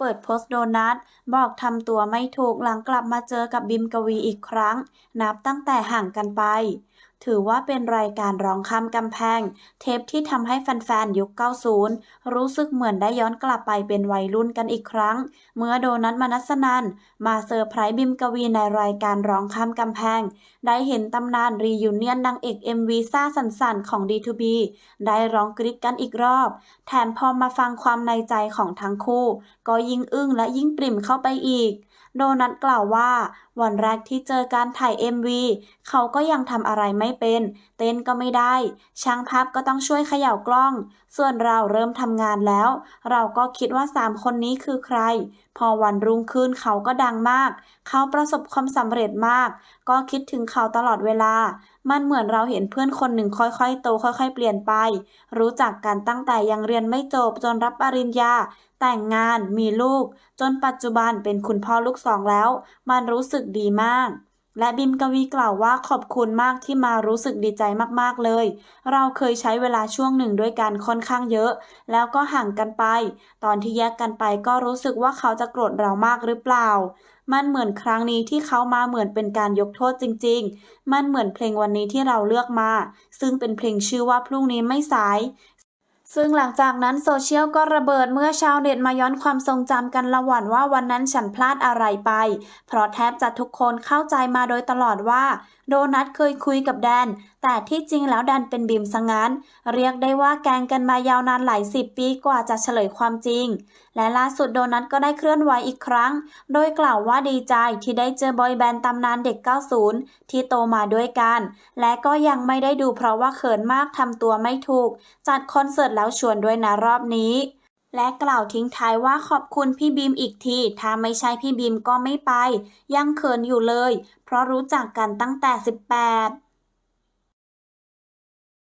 เปิดโพสต์โดนัทบอกทำตัวไม่ถูกหลังกลับมาเจอกับบิมกวีอีกครั้ง นับตั้งแต่ห่างกันไป ถือว่าเป็นรายการร้องข้ามกำแพง เทปที่ทำให้แฟนๆ ยุค 90 รู้สึกเหมือนได้ย้อนกลับไปเป็นวัยรุ่นกันอีกครั้ง เมื่อโดนัทมนัสนันมาเซอร์ไพรส์บิมกวีในรายการร้องข้ามกำแพง ได้เห็นตำนานรียูเนียนนางเอก MV ซ่าสันสันของ D2B ได้ร้องกรี๊ดกันอีกรอบ แถมพอมาฟังความในใจของทั้งคู่ ก็ยิ่งอึ้งและยิ่งปริ่มเข้าไปอีกโดนัทกล่าวว่า วันแรกที่เจอการถ่าย MV เขาก็ยังทำอะไรไม่เป็น เต้นก็ไม่ได้ ช่างภาพก็ต้องช่วยเขย่ากล้อง ส่วนเราเริ่มทำงานแล้ว เราก็คิดว่าสามคนนี้คือใคร พอวันรุ่งขึ้นเขาก็ดังมาก เขาประสบความสำเร็จมาก ก็คิดถึงเขาตลอดเวลา มันเหมือนเราเห็นเพื่อนคนหนึ่งค่อยๆ โตค่อย ๆ เปลี่ยนไป รู้จักกันตั้งแต่ยังเรียนไม่จบจนรับปริญญา แต่งงานมีลูก จนปัจจุบันเป็นคุณพ่อลูกสองแล้ว มันรู้สึกดีมาก และบิมกวีกล่าวว่าขอบคุณมากที่มารู้สึกดีใจมากๆเลย เราเคยใช้เวลาช่วงหนึ่งด้วยกันค่อนข้างเยอะ แล้วก็ห่างกันไป ตอนที่แยกกันไปก็รู้สึกว่าเขาจะโกรธเรามากหรือเปล่ามันเหมือนครั้งนี้ที่เขามาเหมือนเป็นการยกโทษจริง ๆ มันเหมือนเพลงวันนี้ที่เราเลือกมา ซึ่งเป็นเพลงชื่อว่าพรุ่งนี้ไม่สาย ซึ่งหลังจากนั้นโซเชียลก็ระเบิดเมื่อชาวเน็ตมาย้อนความทรงจำกันละหว่านว่าวันนั้นฉันพลาดอะไรไป เพราะแทบจะทุกคนเข้าใจมาโดยตลอดว่า โดนัทเคยคุยกับแดน แต่ที่จริงแล้วดันเป็นบีมซะงั้น เรียกได้ว่าแกงกันมายาวนานหลายสิบปีกว่าจะเฉลยความจริง และล่าสุดโดนัทก็ได้เคลื่อนไหวอีกครั้ง โดยกล่าวว่าดีใจที่ได้เจอบอยแบนด์ตำนานเด็ก 90 ที่โตมาด้วยกัน และก็ยังไม่ได้ดูเพราะว่าเขินมากทำตัวไม่ถูก จัดคอนเสิร์ตแล้วชวนด้วยนะรอบนี้ และกล่าวทิ้งท้ายว่าขอบคุณพี่บีมอีกที ถ้าไม่ใช่พี่บีมก็ไม่ไป ยังเขินอยู่เลย เพราะรู้จักกันตั้งแต่ 18